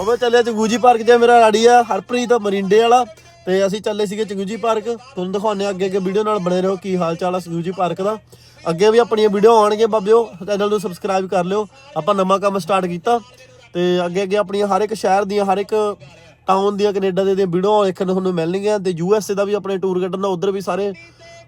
ਬਾਬਾ ਚੱਲਿਆ ਚੰਗੂਜੀ ਪਾਰਕ 'ਚ ਮੇਰਾ ਰਾੜੀ ਆ, ਹਰਪ੍ਰੀਤ ਮਰਿੰਡੇ ਵਾਲਾ, ਤੇ ਅਸੀਂ ਚੱਲੇ ਸੀਗੇ ਚੰਗੂਜੀ ਪਾਰਕ। ਤੁਹਾਨੂੰ ਦਿਖਾਉਂਦੇ ਆ ਅੱਗੇ ਅੱਗੇ ਵੀਡੀਓ ਨਾਲ ਬਣੇ ਰਹੋ ਕੀ ਹਾਲ ਚਾਲ ਆ ਚੰਗੂਜੀ ਪਾਰਕ ਦਾ। ਅੱਗੇ ਵੀ ਆਪਣੀਆਂ ਵੀਡੀਓ ਆਉਣਗੇ ਬਾਬਿਓ ਚੈਨਲ ਨੂੰ ਸਬਸਕ੍ਰਾਈਬ ਕਰ ਲਿਓ। ਆਪਾਂ ਨਵਾਂ ਕੰਮ ਸਟਾਰਟ ਕੀਤਾ। ਤੇ ਅੱਗੇ ਅੱਗੇ ਆਪਣੀਆਂ ਹਰ ਇੱਕ ਸ਼ਹਿਰ ਦੀਆਂ, ਹਰ ਇੱਕ ਟਾਊਨ ਦੀਆਂ, ਕੈਨੇਡਾ ਦੇ ਦੀਆਂ ਵੀਡੀਓ ਦੇਖਣ ਨੂੰ ਤੁਹਾਨੂੰ ਮਿਲਣਗੀਆਂ। ਤੇ ਏ ਦਾ ਵੀ ਆਪਣੇ ਟੂਰ ਕੱਢਣਾ ਉਧਰ ਵੀ ਸਾਰੇ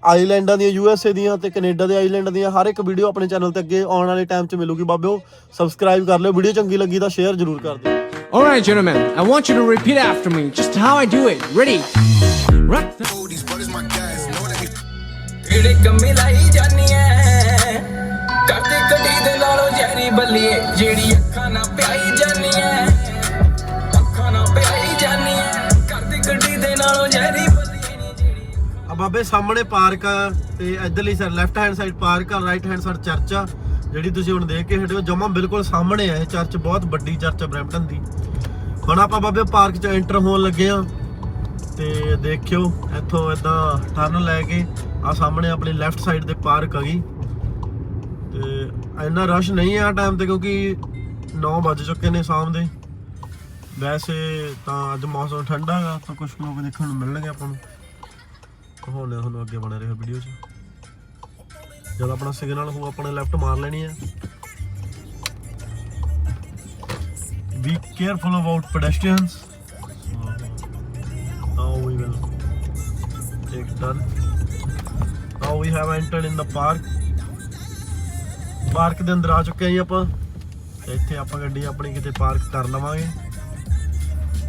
ਆਈਲੈਂਡਾਂ ਦੀਆਂ ਯੂ ਐੱਸ ਏ ਦੀਆਂ ਤੇ ਕੈਨੇਡਾ ਦੇ ਆਈਲੈਂਡ ਦੀਆਂ ਹਰ ਇੱਕ ਵੀਡੀਓ ਆਪਣੇ ਚੈਨਲ ਤੇ ਅੱਗੇ ਆਉਣ ਵਾਲੇ ਟਾਈਮ 'ਚ ਮਿਲੂਗੀ ਬਾਬਿਓ। ਸਬਸਕ੍ਰਾਈਬ ਕਰ ਲਿਓ। ਵੀਡੀਓ ਚੰਗੀ ਲੱਗੀ ਤਾਂ ਸ਼ੇਅਰ ਜ਼ਰੂਰ ਕਰ ਦਿਓ। Alright, gentlemen, I want you to repeat after me, just how I do it. Ready? Rock the- These brothers my guys, know that ਕਿਹੜੇ ਕੰਮੇ ਲਾਈ ਜਾਨੀ ਐ ਕਰਦੇ ਕੱਢੀ ਦੇ ਨਾਲੋਂ ਜ਼ਹਿਰੀ ਬੱਲੀਏ ਜਿਹੜੀ ਅੱਖਾਂ ਨਾ ਪਿਆਈ ਜਾਨੀ ਐ ਅੱਖਾਂ ਨਾ ਪਿਆਈ ਜਾਨੀ ਐ ਕਰਦੇ ਕੱਢੀ ਦੇ ਨਾਲੋਂ ਜ਼ਹਿਰੀ ਜਿਹੜੀ ਆ ਬਾਬੇ ਸਾਹਮਣੇ ਪਾਰਕ ਆ ਤੇ ਇਧਰਲੀ side left hand side park ਆ ਰਾਈਟ ਹੈਂਡ ਸਾਈਡ ਚਰਚ ਆ। ਜਿਹੜੀ ਤੁਸੀਂ ਹੁਣ ਦੇਖ ਕੇ ਹਟੇ ਹੋ, ਜਮਾ ਬਿਲਕੁਲ ਸਾਹਮਣੇ ਆ ਇਹ ਚਰਚ, ਬਹੁਤ ਵੱਡੀ ਚਰਚ ਹੈ ਬ੍ਰੈਂਪਟਨ ਦੀ। ਹੁਣ ਆਪਾਂ ਬਾਬੇ ਪਾਰਕ 'ਚ ਐਂਟਰ ਹੋਣ ਲੱਗੇ ਆ ਤੇ ਦੇਖਿਓ, ਇੱਥੋਂ ਇਦਾਂ ਟਰਨ ਲੈ ਕੇ ਆ ਸਾਹਮਣੇ ਆਪਣੀ ਲੈਫਟ ਸਾਈਡ ਤੇ ਪਾਰਕ ਆ ਗਈ। ਤੇ ਇੰਨਾ ਰਸ਼ ਨਹੀਂ ਆ ਟਾਈਮ ਤੇ ਕਿਉਂਕਿ 9 ਵੱਜ ਚੁੱਕੇ ਨੇ ਸ਼ਾਮ ਦੇ। ਵੈਸੇ ਤਾਂ ਅੱਜ ਮੌਸਮ ਠੰਡਾ ਹੈਗਾ ਤਾਂ ਕੁਝ ਲੋਕ ਦੇਖਣ ਨੂੰ ਮਿਲਣਗੇ ਆਪਾਂ ਨੂੰ। ਕਹਾਉਣੇ ਤੁਹਾਨੂੰ ਅੱਗੇ ਬਣੇ ਰਹੋ ਵੀਡੀਓ 'ਚ। ਜਦ ਆਪਣਾ ਸਿਗਨਲ ਹੋ ਆਪਣੇ ਲੈਫਟ ਮਾਰ ਲੈਣੀ ਹੈ be careful about pedestrians. Now we will take turn. Now we have entered in the park. Park ਦੇ ਅੰਦਰ ਆ ਚੁੱਕੇ ਹਾਂ ਜੀ ਆਪਾਂ। ਇੱਥੇ ਆਪਾਂ ਗੱਡੀ ਆਪਣੀ ਕਿਤੇ ਪਾਰਕ ਕਰ ਲਵਾਂਗੇ।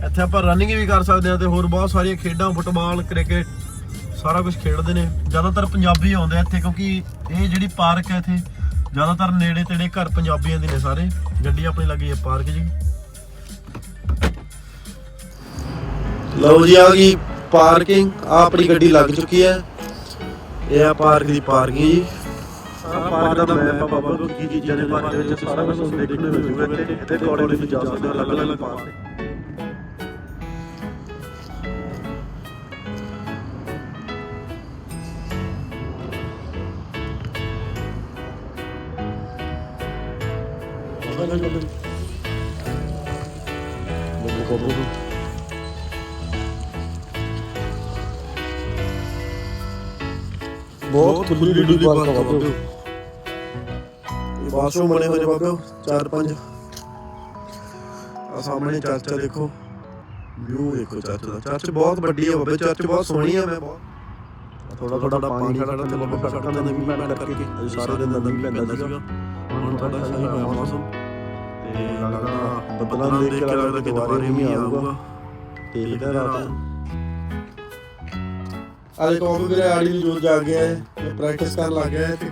ਇੱਥੇ ਆਪਾਂ ਰਨਿੰਗ ਵੀ ਕਰ ਸਕਦੇ ਹਾਂ ਤੇ ਹੋਰ ਬਹੁਤ ਸਾਰੀਆਂ ਖੇਡਾਂ ਫੁੱਟਬਾਲ ਕ੍ਰਿਕਟ ਸਾਰਾ ਕੁਝ ਖੇਡਦੇ ਨੇ। ਜ਼ਿਆਦਾਤਰ ਪੰਜਾਬੀ ਆਉਂਦੇ ਆ ਇੱਥੇ ਕਿਉਂਕਿ ਇਹ ਜਿਹੜੀ ਪਾਰਕ ਹੈ ਇੱਥੇ ਜ਼ਿਆਦਾਤਰ ਨੇੜੇ ਤੇੜੇ ਘਰ ਪੰਜਾਬੀਆਂ ਦੇ ਨੇ ਸਾਰੇ। ਗੱਡੀ ਆਪਣੀ ਲੱਗੀ ਹੈ ਪਾਰਕ ਜੀ ਲਓ ਜੀ ਆ ਗਈ ਪਾਰਕਿੰਗ। ਆ ਆਪਣੀ ਗੱਡੀ ਲੱਗ ਚੁੱਕੀ ਹੈ ਇਹ ਆ ਪਾਰਕ ਦੀ ਪਾਰਕਿੰਗ ਜੀ। ਸਾਰਾ ਪਾਰਕ ਦਾ ਮੈਪ ਆ ਬਾਬਾ ਕੋ ਕੀ ਚੀਜ਼ਾਂ ਦੇ ਵਿੱਚ ਸਾਰਾ ਕੁਝ ਦੇਖਣ ਨੂੰ ਮਿਲ ਜੂਗਾ ਇੱਥੇ। ਤੁਸੀਂ ਜਾ ਸਕਦੇ ਹੋ ਅਲੱਗ-ਅਲੱਗ ਪਾਰਕ ਤੇ ਬਹੁਤ ਖੁੱਲੀ ਡੁੱਲੀ ਪਾਰਕ ਆ ਬਾਬਿਓ ਇਹ ਬਾਥਰੂਮ ਬਣੇ ਹੋਏ ਨੇ ਬਾਬਿਓ ਚਾਰ ਪੰਜ। ਆ ਸਾਹਮਣੇ ਚਰਚ ਆ ਦੇਖੋ ਵਿਊ ਦੇਖੋ ਚਰਚ ਦਾ। ਚਰਚ ਬਹੁਤ ਵੱਡੀ ਹੈ ਬਾਬੇ ਚਰਚ ਬਹੁਤ ਸੋਹਣੀ ਹੈ ਮੈਂ। ਬਹੁਤ ਥੋੜਾ ਥੋੜਾ ਪਾਣੀ ਖੜਾ ਤੇ ਬਾਬਾ ਸੜਕਾਂ ਦੇ ਵੀ ਪੈਣ ਕਰਕੇ। ਸਾਰੇ ਦਿਨ ਵੀ ਪੈਂਦਾ ਸੀਗਾ। ਹੁਣ ਥੋੜਾ ਸਹੀ ਹੋਇਆ ਮੌਸਮ ਬੱਦਲਾਂ ਦੇਖ ਕੇ ਲੱਗਦਾ ਕਿ ਦੁਬਾਰੇ ਮੀਂਹ ਆਊਗਾ। ਦੇਖਦਾ ਰਾਤ ਨੂੰ ਅਰੇ ਕੋਮ ਮੇਰੇ ਆੜੀ ਦੀ ਜੋਰ ਗਿਆ ਹੈ ਪ੍ਰੈਕਟਿਸ ਕਰਨ ਲੱਗ ਗਿਆ ਹੈ। ਤੇ